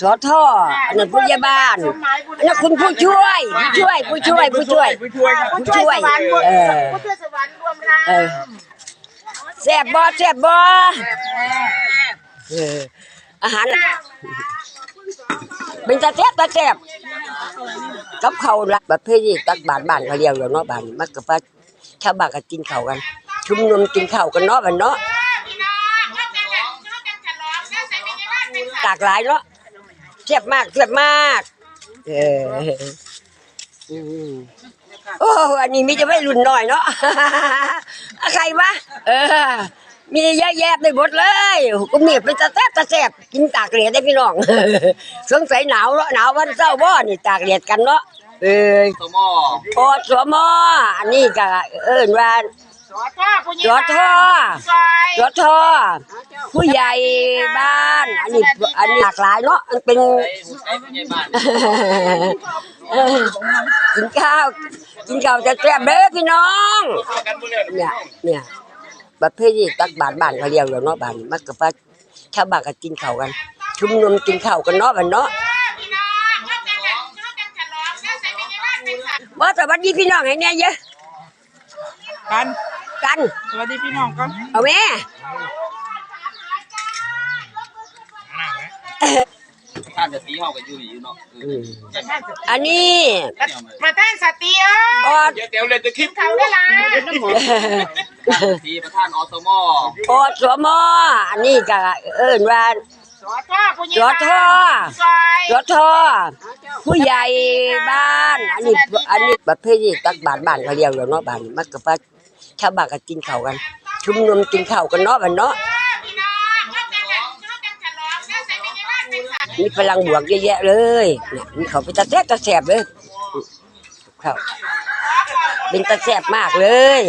สอท่ออันนั้นผู้ใหญ่บ้านอันนั้นคุณผู้ช่วยผู้ช่วยผู้ช่วยผู้ช่วย ผู้ช่วยครับผู้ช่วยเออ ผู้ช่วยสวรรค์รวมเราเออแซ่บบ่แซ่บบ่เอออาหารเป็นตาแซ่บตาแซ่บกับเขาวละประเภทนี้ตักบาทบ้านเขาเรียกอยู่เนาะบ้านมันก็ว่าชาวบ้านก็กินข้าวกัน ชุมนุมกินข้าวกันเนาะบัดเนาะ หลากหลายเนาะ แซ่บมากแซ่บมาก เอออืมโอ้อันนี้มีจะไม่รุ่นหน่อยเนาะอะใครวะเออ มีเยอะแยะไปหมดเลยก็มีเป็นตาแซ่บตาแซ่บกินตากเหรียดได้พี่น้องสงสัยหนาวเนาะหนาววันเช้าบ่นี่ตากเหรียดกันเนาะเออสมอปอดสวมออันนี้ก็เอิ้นว่าสอท่อผู้ใหญ่สอท่อซอยรถทอ ผู้ใหญ่บ้าน อันนี้อันนี้หลากหลายเนาะมันเป็นไอ้ไอ้ผู้ใหญ่บ้านเออกินข้าวกินข้าวจะแซ่บเด้อพี่น้องกันบ่แล้วเนี่ยเนี่ยประเภทนี้ตักบาทบ้านเขาเรียกอยู่เนาะบ้านมันก็ว่าชาวบ้านก็กินข้าวกัน ชุมนุมกินข้าวกันเนาะบัดเนาะว่าสวัสดีพี่น้องให้เนี่ยเยอะกันกันสวัสดีพี่น้องกันเอาแม่านจะตีเฮากันอยู่นี่อยู่เนาะเอออันนี้มาตั้งสติเอ้ออดเดี๋ยวเดี๋ยวเลยจะคลิปเขาได้ละตีประธานอสมออดสวมออันนี้ก็เอิ้นว่าสอท่อผู้ใหญ่สอท่อซอยรถทอผู้ใหญ่บ้าน อันนี้อันนี้ประเภทนี้ตักบาทบ้านเขาเรียกอยู่เนาะบ้านมันก็ว่าชาวบ้านก็กินข้าวกัน ชุมนุมกินข้าวกันเนาะบัดเนาะ มีพลังบวกเยอะแยะเลยเนี่ยมีเขาเป็นตาแสบตาแสบเลยเขาเป็นตาแสบมากเลย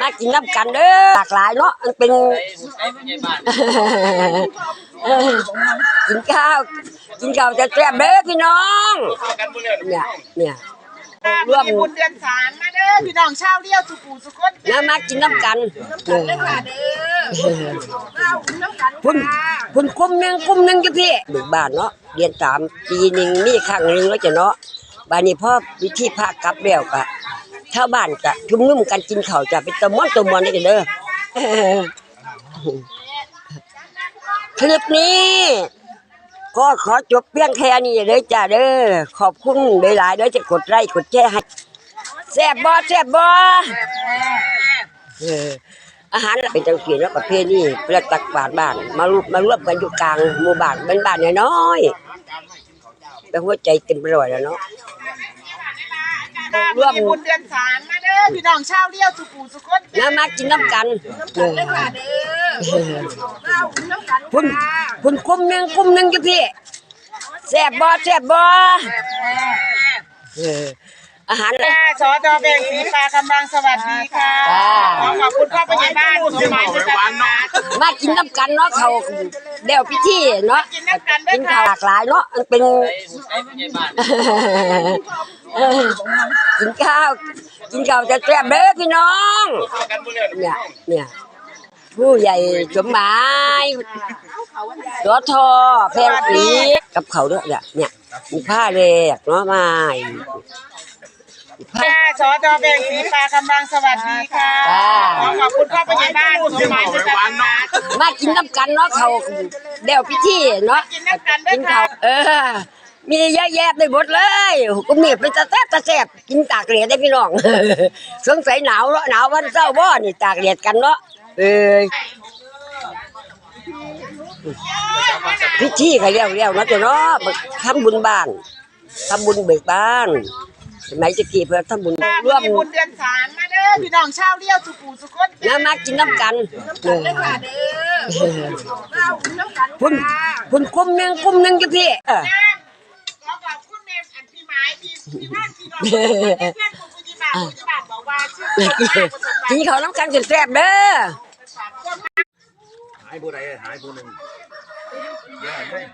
มากินน้ำกันเด้อหลากหลายเนาะมันเป็นกินข้าวกินข้าวจะแสบเด้อพี่น้อง เนี่ยเนี่ย ร่วมบุญเดือนสามมาเด้อพี่น้องชาวเลี้ยวสุกูสุคนน้ามากินน้ำกันเออเด้อค่ะเด้อเราน้ำกันคุณคุณกลุ่มหนึ่งกลุ่มหนึ่งจ้ะพี่บิกบ้านเนาะเรียนสามปีหนึ่งมีครั้งหนึ่งแล้วจะเนาะบ้านนี้พ่อวิธีพากลับแล้วกะชาวบ้านกะชุมนุมกันกินข้าวจะเป็นตะม้อนตะมวนนี่กันเด้อคลิปนี้ ก็ขอจบเพียงแค่นี้เลยจ้าเด้อขอบคุณหลายๆเด้อจะกดไลค์กดแชร์ให้แซ่บบ่แซ่บบ่เอออาหารเป็นจังสีเนาะประเภทนี้เพื่อตักบาทบ้าน มารวมมารวมกันอยู่กลางหมู่บ้านเป็นบ้านน้อยๆแต่หัวใจเต็มไปหมดแล้วเนาะร่วมบุญเดือนสามมาเด้อพี่น้องชาวเลี้ยวสุกูสุคนน้ามากินน้ำกันเออเด้อค่ะเด้อ เราน้ำกันคุณคุณกลุ่มหนึ่งกลุ่มหนึ่งจ้ะพี่แซ่บบ่แซ่บบ่เอออาหารค่ะสอจอแบ่งสีฟ้ากำลังสวัสดีค่ะจ้า ขอขอบคุณพ่อผู้ใหญ่บ้านสมหมายสุตานนามากินน้ำกันเนาะเขาเดี๋ยวพิธีเนาะกินน้ำกันเด้กิอนข้าวหค่ะลากหลายเนาะมันเป็นไอ้ไอ้ผู้ใหญ่บ้านเออกินข้าว กินข้าวจะแซ่บเด้อพี่น้องกันบ่แล้วเนี่ยเนี่ย ผู้ใหญ่สมหมายรถทอแพงสีกับเขาด้วยเนี่ยเนี่ยมีผ้าเลยเนาะไมาผ้าค่ะสอจอแบ่งสีฟ้ากำลังสวัสดีค่ะจ้าขอขอบคุณพ่อผู้ใหญ่บ้านสมหมายสุตานนามากินน้ำกันเนาะเขาเดี๋ยวพิธีเนาะกินน้ำกันเด้กิอนข้าค่ะวเออ มีเยอะแยะไปหมดเลยก็มีเป็นตาแซ่บตาแซ่บกินตากเหรียดได้พี่น้องสงสัยหนาวเนาะหนาววันเช้าบ่นี่ตากเหรียดกันเนาะ เออพิธีเขาเรียกเรียกเนาะจ้ะเนาะทำบุญบ้านทำบุญเบิกบ้านสมัยจะกี่เพื่อทำบุญร่วมบุญเดือนสามมาเด้อพี่น้องชาวเลี้ยวสุกูสุคนน้ามากินน้ำกันเออเด้อค่ะเด้อเราน้ำกันคุณคุณกลุ่มหนึ่งกลุ่มหนึ่งจ้ะพี่เออขอขอบคุณเมมอันพี่ไม้พี่พี่บ้านพี่น้องเพื่อนคุณผู้ที่มาผู้ที่บ้านบอกว่าชื่อคนมากประสบการกินณ์ข้าวน้ำกันจนแซ่บเด้อหาย ผู้ใดหายผู้หนึง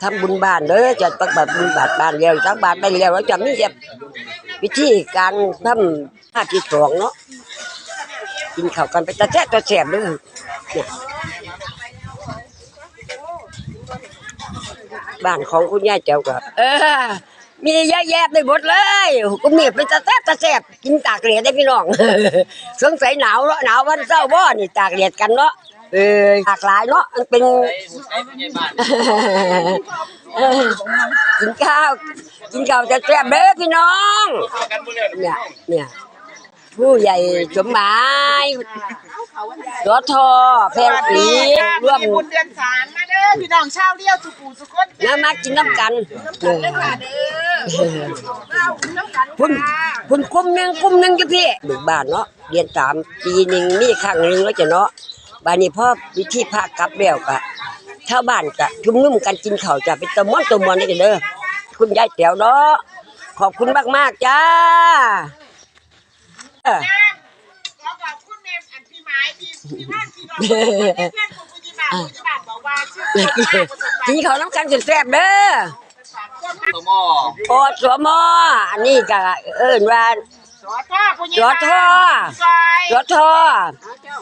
ทำบุญบ้านเด้อจะตักบาตรบุญบาทบ้านเดียวตักบาตรไปเดียวแล้วจะมีแบบวิธีการทำภาคที่สองเนาะกินข้าวกันไปตะแซ่บตะแซ่บเด้อเนี่ยบ้านของคุณยายเจ้ากับเออ มีเยอะแยะไปหมดเลยก็มีเป็นตะแซ่บตะแซ่บกินตากเหรียดได้พี่น้องสงสัยหนาวเนาะหนาววันเศร้าบ่นี่ตากเหรียดกันเนาะ เออหลากหลายเนาะมันเป็นไอ้ผู้ใหญ่บ้านเออกินข้าวกินข้าวจะแซ่บๆเด้อพี่น้องกันบ่แล้วเนี่ยเนี่ยผู้ใหญ่สมหมายสอทอแพงศรีร่วมมีบุญเดือนสามมาเด้อพี่น้องชาวเลี้ยวสุกูสุกนน้ำมากินน้ำกันเออเด้อน้ำกันคุณคุณกลุ่มหนึ่งกลุ่มหนึ่งจ้ะพี่เด็กบ้านเนาะเรียนสามปีหนึ่งนี่ครั้งหนึ่งแล้วจะเนาะ บ้านนี้พ่อวิธีพากลับแล้วกะชาวบ้านกะชุมนุมกันกินข้าวจะเป็นตะม้อนตะมวนนี่กันเด้อคุณยายแต๋วเนาะขอบคุณมากๆจ้าเออขอขอบคุณเนมอันพี่ไม้พี่พี่บ้านพี่น้องเพื่อนผู้ปฏิบัติปฏิบัติบอกว่าชื่อคนมากประสบการกินณ์ข้าวน้ำกันสุดแซ่บเด้อตัวหม้อโอดสวมออันนี้ก็เอิ้นว่าสอท่อผู้ใหญ่สอทอซอยสทอ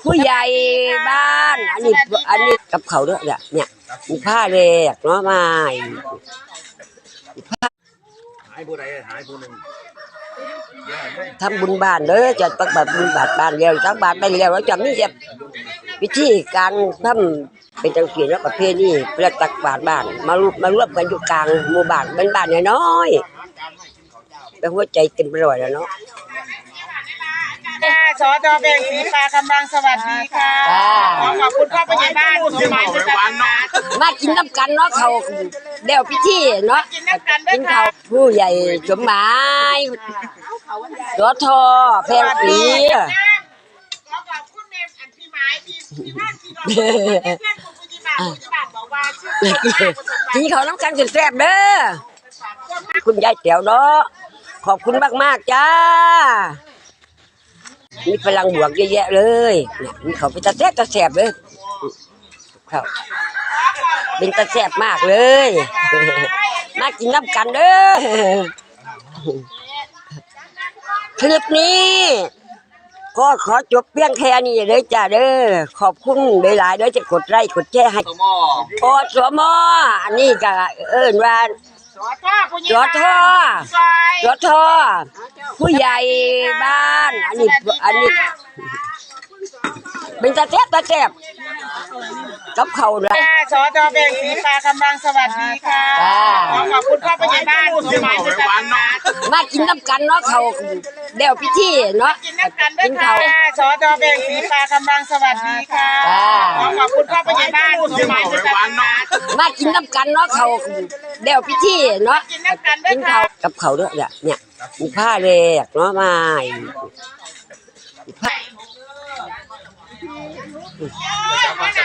ผู้ใหญ่บ้าน อันนี้อันนี้กับเขาด้วยเนี่ยเนี่ยมีผ้าเลกเนาะไม้หายผู้ใดหายผู้หนึ่งทำบุญบ้านเด้อจะตักบาตรบุญบาทบ้านเดียวตักบาตรไปแล้วแล้วจะมีจะวิธีการทำเป็นจังซี่เนาะประเพณีเพื่อตักบาตรบ้าน มารวมมารวมกันอยู่กลางหมู่บ้านเป็นบ้านน้อยๆแต่หัวใจเต็มไปร้อยแล้วเนาะ ค่ะสอจอแบ่งสีฟ้ากำลังสวัสดีค่ะจ้าขอขอบคุณพ่อผู้ใหญ่บ้านสมหมายสุขวันเนาะมากินน้ำกันเนาะเขาเดี๋ยวพิธีเนาะกินน้ำกันด้วยกินค่ะข้าวผู้ใหญ่สมหมายสอทอแพงศรีขอขอบคุณเนมอันพี่ไม้พี่พี่บ้านพี่น้องเพื่อนผู้ปฏิบัติปฏิบัติบอกว่าชื่อคนมากประสบการกินณ์ข้าวน้ำกันสุดแซ่บเด้อคุณยายแต๋วเนาะขอบคุณมากๆจ้า มีพลังบวกเยอะแยะเลยเนี่ยมีเขาวเป็นตาแซ่บตาแซ่บเลยเขาวเป็นตาแซ่บมากเลย มากินน้ำกันเด้อคลิปนี้ก็ขอจบเพียงแค่นี้เลยจ้าเด้อขอบคุณหลายๆเด้อจะกดไลค์กดแชร์ให้ตัวหม้อโอดสวมออันนี้ก็เอิ้นว่า สอท่อผู้ใหญ่บ้านสอท่อซอยสทอผู้ใหญ่บ้าน อันนี้ อันนี้ เป็นตาแซ่บตาแซ่บกับเขาวนะค่ะสอจอแบ่งสีฟ้ากำลังสวัสดีค่ะจ้า ขอขอบคุณพ่อผู้ใหญ่บ้านสมหมายสุขวันเนาะมากินน้ำกันเนาะเขา เดี๋ยวพิธีเนาะกินน้ำกันด้วยกินค่ะข้าวสอจอแบ่งสีฟ้ากำลังสวัสดีค่ะจ้าขอขอบคุณพ่อผู้ใหญ่บ้านสมหมายสุขวันเนาะมากินน้ำกันเนาะเขาเดี๋ยวพิธีเนาะกินน้ำกันด้วยกินข้าค่ะวกับเขาวด้วยเนี่ยเนี่ยมีผ้าเลกเนาะไม้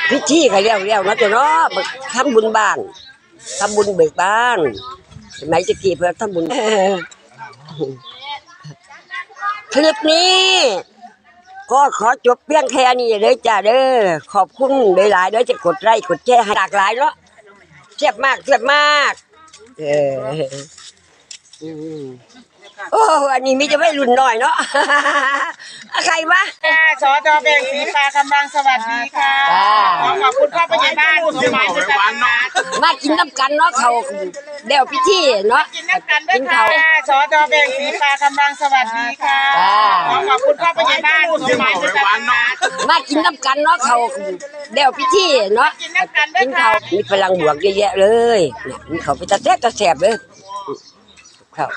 พิธีก็เรียวเรียวๆเนาะจ้ะเนาะทำบุญบ้านทำบุญเบิกบ้านสมัยจะกี่เพื่อทำบุญ คลิปนี้ ก็ขอจบเพียงแค่นี้เลยจ้าเด้อขอบคุณหลายๆเด้อจะกดไลค์กดแชร์ให้หลากหลายเนาะเสียบมากเสียบมาก เอออืม โอ้อันนี้มีจะไม่รุ่นหน่อยเนาะอะใครวะ ค่ะสอจอแบ่งสีฟ้ากำลังสวัสดีค่ะจ้า ขอขอบคุณพ่อผู้ใหญ่บ้านสมหมายสุขวันเนาะมากินน้ำกันเนาะเขาเดี๋ยวพิธีเนาะ กินน้ำกันด้วยกินค่ะข้าวสอจอแบ่งสีฟ้ากำลังสวัสดีค่ะจ้าขอขอบคุณพ่อผู้ใหญ่บ้านสมหมายสุขวันเนาะมากินน้ำกันเนาะเขาเดี๋ยวพิธีเนาะกินน้ำกันด้วยกินค่ะข้าวมีพลังบวกเยอะแยะเลยเนี่ยมีเขาเป็นตาแซ่บตาแซ่บเลยเขาว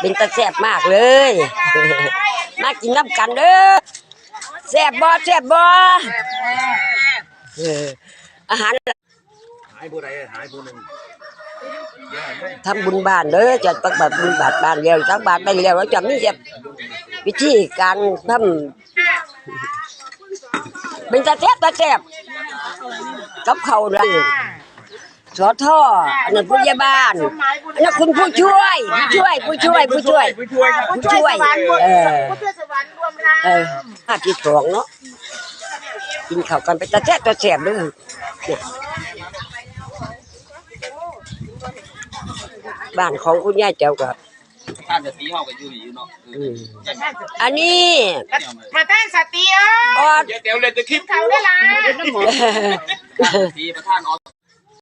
เป็นตาแซ่บมากเลย มากินน้ำกันเด้อแซ่บบ่แซ่บบ่เอออาหารหายผู้ใดหายผู้หนึ่งทำบุญบ้านเด้อจะตักบาตรบุญบาทบ้านเดียวตักบาตรไปแล้วแล้วจะมีจะวิธีการทำเป็นตาแซ่บตาแซ่บกับเขาวนะ สอท่ออันนั้นผู้ใหญ่บ้านอันนั้นคุณผู้ช่วยผู้ช่วยผู้ช่วยผู้ช่วย ผู้ช่วยผู้ช่วยสวรรค์เออ ผู้ช่วยสวรรค์รวมทางเออห้าที่สองเนาะกินข้าวกันไปตาแซ่บตาแซ่บเด้อเนี่ยบ้านของคุณยายเจ้ากับท่านจะตีห้องกันอยู่อยู่เนาะอืมอันนี้ประธานสติเอ้ออด เดี๋ยวเดี๋ยวเลยจะคลิปเขาได้ละ ตีประธานออ